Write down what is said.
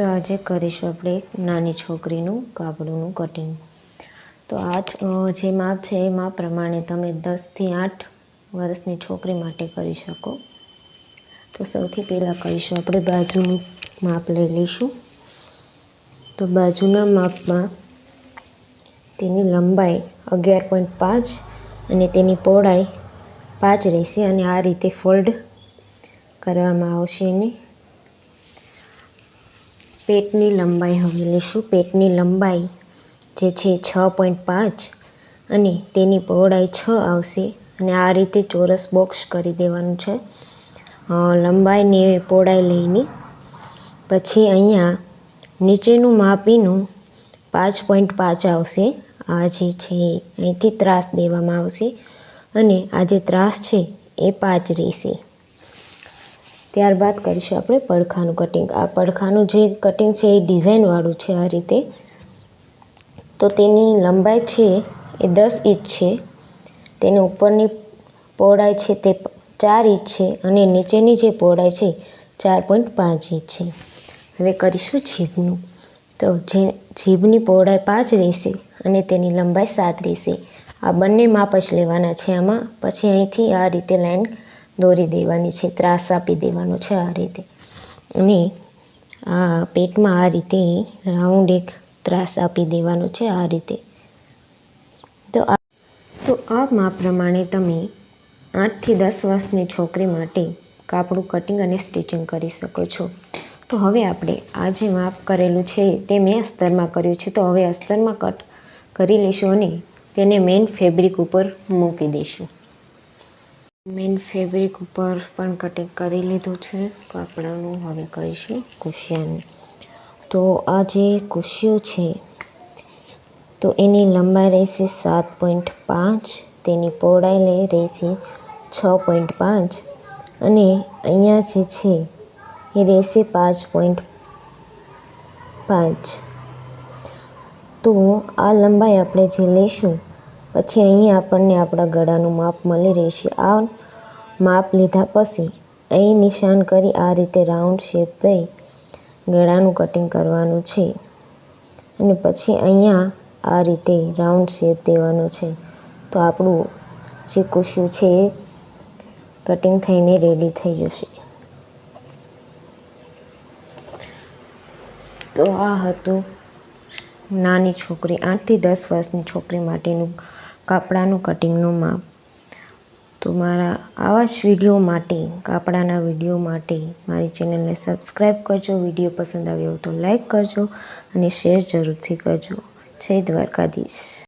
તો આજે કરીશું આપણે એક નાની છોકરીનું કાપડુંનું કટિંગ તો આ જે માપ છે એ માપ પ્રમાણે તમે દસથી આઠ વર્ષની છોકરી માટે કરી શકો. તો સૌથી પહેલાં કરીશું આપણે બાજુનું માપ લઈ લઈશું. તો બાજુના માપમાં તેની લંબાઈ અગિયાર પોઈન્ટ પાંચ અને તેની પહોળાઈ પાંચ રહેશે અને આ રીતે ફોલ્ડ કરવામાં આવશે એને. પેટની લંબાઈ હવે લઈશું પેટની લંબાઈ જે છે છ પોઈન્ટ પાંચ અને તેની પહોળાઈ છ આવશે અને આ રીતે ચોરસ બોક્સ કરી દેવાનું છે. લંબાઈને પહોળાઈ લઈને પછી અહીંયા નીચેનું માપીનું પાંચ પોઈન્ટ પાંચ આવશે. આ જે છે અહીંથી ત્રાસ દેવામાં આવશે અને આ જે ત્રાસ છે એ પાંચ રહેશે. ત્યારબાદ કરીશું આપણે પડખાનું કટિંગ આ પડખાનું જે કટિંગ છે એ ડિઝાઇનવાળું છે આ રીતે. તો તેની લંબાઈ છે એ દસ ઇંચ છે. તેની ઉપરની પહોળાઈ છે તે ચાર ઇંચ છે અને નીચેની જે પહોળાઈ છે ચાર પોઈન્ટ પાંચ ઇંચ છે. હવે કરીશું જીભનું. તો જે જીભની પહોળાઈ પાંચ રહેશે અને તેની લંબાઈ સાત રહેશે. આ બંને માપ જ લેવાના છે આમાં. પછી અહીંથી આ રીતે લાઈન દોરી દેવાની છે, ત્રાસ આપી દેવાનો છે આ રીતે. અને આ પેટમાં આ રીતે રાઉન્ડ એક ત્રાસ આપી દેવાનો છે આ રીતે. તો આ તો આ માપ પ્રમાણે તમે આઠથી દસ વર્ષની છોકરી માટે કાપડું કટિંગ અને સ્ટિચિંગ કરી શકો છો. તો હવે આપણે આ જે માપ કરેલું છે તે મેં અસ્તરમાં કર્યું છે. તો હવે અસ્તરમાં કટ કરી લઈશું અને તેને મેઇન ફેબ્રિક ઉપર મૂકી દઈશું. મેઇન ફેબ્રિક ઉપર પણ કટિંગ કરી લીધું છે. કાપડાનું હવે કરીશું કુશિયાનું. તો આ જે કુશિયો છે, તો એની લંબાઈ રહેશે સાત પોઈન્ટ પાંચ, તેની પહોળાઈ લઈ રહેશે છ પોઈન્ટ પાંચ અને અહીંયા જે છે, એ રહેશે પાંચ પોઈન્ટ પાંચ. તો આ લંબાઈ આપણે જે લઈશું પછી અહીં આપણને આપણા ગળાનું માપ મળી રહેશે. આ માપ લીધા પછી અહીં નિશાન કરી આ રીતે રાઉન્ડ શેપ દઈ ગળાનું કટિંગ કરવાનું છે. અને પછી અહીંયા આ રીતે રાઉન્ડ શેપ દેવાનો છે. તો આપણું જે કુશિયું છે એ કટિંગ થઈને રેડી થઈ જશે. તો આ હતું નાની છોકરી, આઠથી દસ વર્ષની છોકરી માટેનું કાપડાનું કટિંગનું માપ. તો મારા આવા જ વીડિયો માટે, કાપડાના વીડિયો માટે મારી ચેનલને સબસ્ક્રાઈબ કરજો, વીડિયો પસંદ આવ્યો તો લાઈક કરજો અને શેર જરૂરથી કરજો. જય દ્વારકાધીશ.